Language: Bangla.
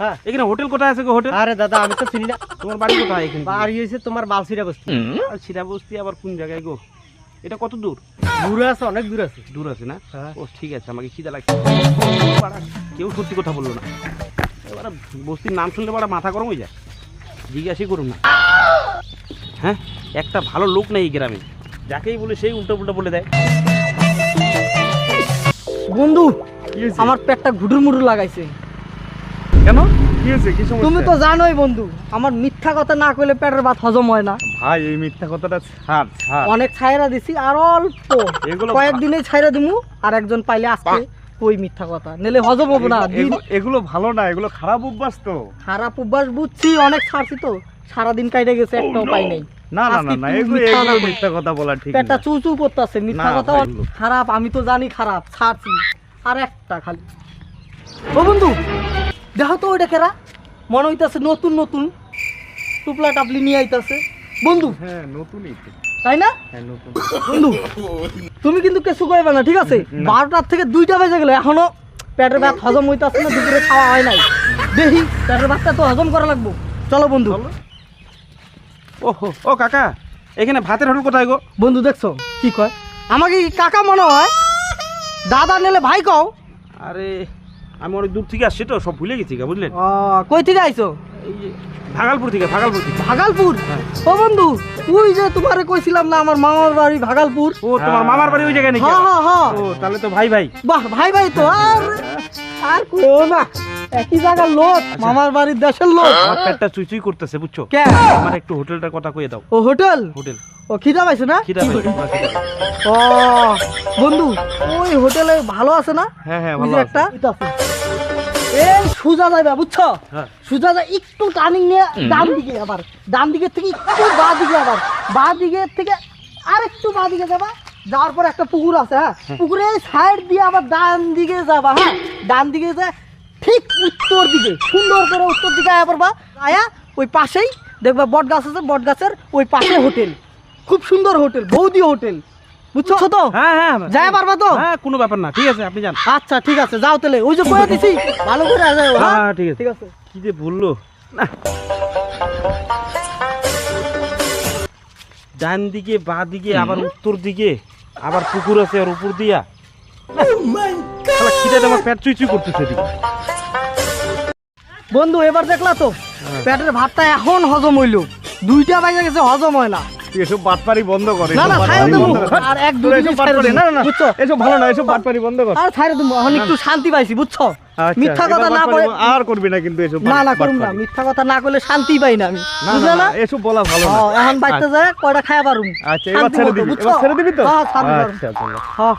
হ্যাঁ। এখানে হোটেল কোথায় আছে গো হোটেল? আরে দাদা আমি তো চিনি না। তোমার বাড়ি কোথায় এখানে? বাড়ি হয়েছে তোমার বালসিরা বস্তু। সিরা বস্তি আবার কোন জায়গায় গো? এটা কত দূর? দূরে আছে অনেক দূর আছে। দূর আছে না? হ্যাঁ। ও ঠিক আছে আমাকে খিদা লাগছে। কেউ সত্যি কথা বলল না। এবার বস্তির নাম শুনলে বড় মাথা গরম হয়ে যায়। জিজ্ঞাসই করুন না। হ্যাঁ একটা ভালো লোক নেই এই গ্রামে। যাকেই বলে সেই উল্টো উল্টো বলে দেয়। বন্ধু আমার পেটটা ঘুটুর মুটুর লাগাইছে। কেন? কি হয়েছে? কি সমস্যা? তুমি তো জানোই বন্ধু আমার মিথ্যা কথা না কইলে পেটের ভাত হজম হয় না। ভাই এই মিথ্যা কথাটা ছাড় ছাড়। অনেক ছাইরা দিছি আর অল্প। এগুলো কয়েকদিনে ছাইরা দিমু আর একজন পাইলে আজকে কই মিথ্যা কথা। নেলে হজম হব না এগুলো- ভালো না এগুলো খারাপ অভ্যাস তো। খারাপ অভ্যাস বুঝছি অনেক ছাড়ছি তো। সারাদিন কাইটে গেছে একটাও পাই নাই। না না না না এগুলো এগুলো মিথ্যা কথা বলা ঠিক পেটটা না। চু চু করতেছে মিথ্যা কথা ভাই, অনেক এগুলো- খারাপ আমি তো জানি খারাপ ছাড়ছি। আর একটা খালি। ও বন্ধু দেখো তো ওইটা কেরা? মনে হইতাছে নতুন নতুন টুপলা টাপলি নিয়ে আইতাছে। বন্ধু হ্যাঁ নতুনই তাই না? হ্যাঁ বন্ধু তুমি কিন্তু কিছু করবে না ঠিক আছে? বারোটার থেকে দুইটা বেজে গেলে এখনও পেটের ভাত হজম হইতাছে না দুপুরে খাওয়া হয় নাই। দেখি পেটের ভাতটা তো হজম করা লাগবো। চলো বন্ধু। ও হো, ও কাকা এখানে ভাতের হোটেল কোথায় গো? বন্ধু দেখছ? কি কয়? আমাকে কি কাকা মনে হয়? দাদা নিলে ভাই কও? আরে আমি অনেক দূর থেকে আসছি তো সব ভুলে গেছি গা, বুঝলেন? ও, কই থেকে আইছো? ভাগালপুর থেকে ভাগালপুর থেকে। ভাগালপুর? হ্যাঁ। ও বন্ধু ওই যে তোমারে কইছিলাম না আমার মামার বাড়ি ভাগালপুর? ও তোমার মামার বাড়ি ওই জায়গায় নাকি? হ্যাঁ হ্যাঁ হ্যাঁ। ও তাহলে তো ভাই ভাই। বাহ ভাই ভাই তো আর আর কইও না একই জায়গার লোক? আচ্ছা। মামার বাড়ির দেশের লোক? আমার পেটটা চুই চুই করতেছে বুঝছ? কে? আমার একটু হোটেলটার কথা কয়ে দাও। ও হোটেল? হোটেল। ও খিদা পাইছো না? খিদা পাই, পুরা খিদা পাই। ও বন্ধু ওই হোটেলে ভালো আছে না? হ্যাঁ হ্যাঁ ভালো যে আছে। এই সুজা যাইবা বুঝছ? হ্যাঁ। যা একটু টার্নিং নিয়ে ডান দিকে আবার। ডান দিকের থেকে একটু বা দিকে আবার। বা দিকের থেকে আর একটু বা দিকে যাবা। যাওয়ার পর একটা পুকুর আছে হ্যাঁ? পুকুরে সাইড দিয়ে আবার ডান দিকে যাবা হ্যাঁ? ডান দিকে যা ঠিক উত্তর দিকে সুন্দর করে উত্তর দিকে আয়া পড়বা। আয়া ওই পাশেই দেখবা বট গাছ আছে বট গাছের ওই পাশে হোটেল। খুব সুন্দর হোটেল বৌদি হোটেল। বুঝছ? তো হ্যাঁ হ্যাঁ যাই পারবা তো? হ্যাঁ কোনো ব্যাপার না ঠিক আছে আপনি যান। আচ্ছা ঠিক আছে যাও তাহলে। ওই যে কয়ে দিছি ভালো করে যাও হ্যাঁ? হ্যাঁ হ্যাঁ, ঠিক আছে। ঠিক আছে। কি যে বলল? না। ডান দিকে বা দিকে আবার উত্তর দিকে আবার পুকুর আছে আর উপর দিয়া। শালা খিদে পেট চুই চুই করতেছে বন্ধু এবার দেখলা তো হ্যাঁ। পেটের ভাতটা এখন হজম হইল। দুইটা বাজে গেছে হজম হয় না। এসব বাটপারি বন্ধ কর না না কর। আর এক দুই না না বুঝছ? এসব ভালো না এসব বাটপারি বন্ধ কর। আর ছাইরে এখন একটু শান্তি পাইছি বুঝছ? আচ্ছা, মিথ্যা কথা না বলে আর করবি না কিন্তু এসব না না করুন না। মিথ্যা কথা না করলে শান্তি পাই না আমি। বুঝলে না এসব বলা ভালো না। এখন বাইতে যায় কয়টা খায়া পারুম? আচ্ছা এবার ছেড়ে দিবি এবার ছেড়ে দিবি তো? হ্যাঁ। আচ্ছা আচ্ছা। হ্যাঁ।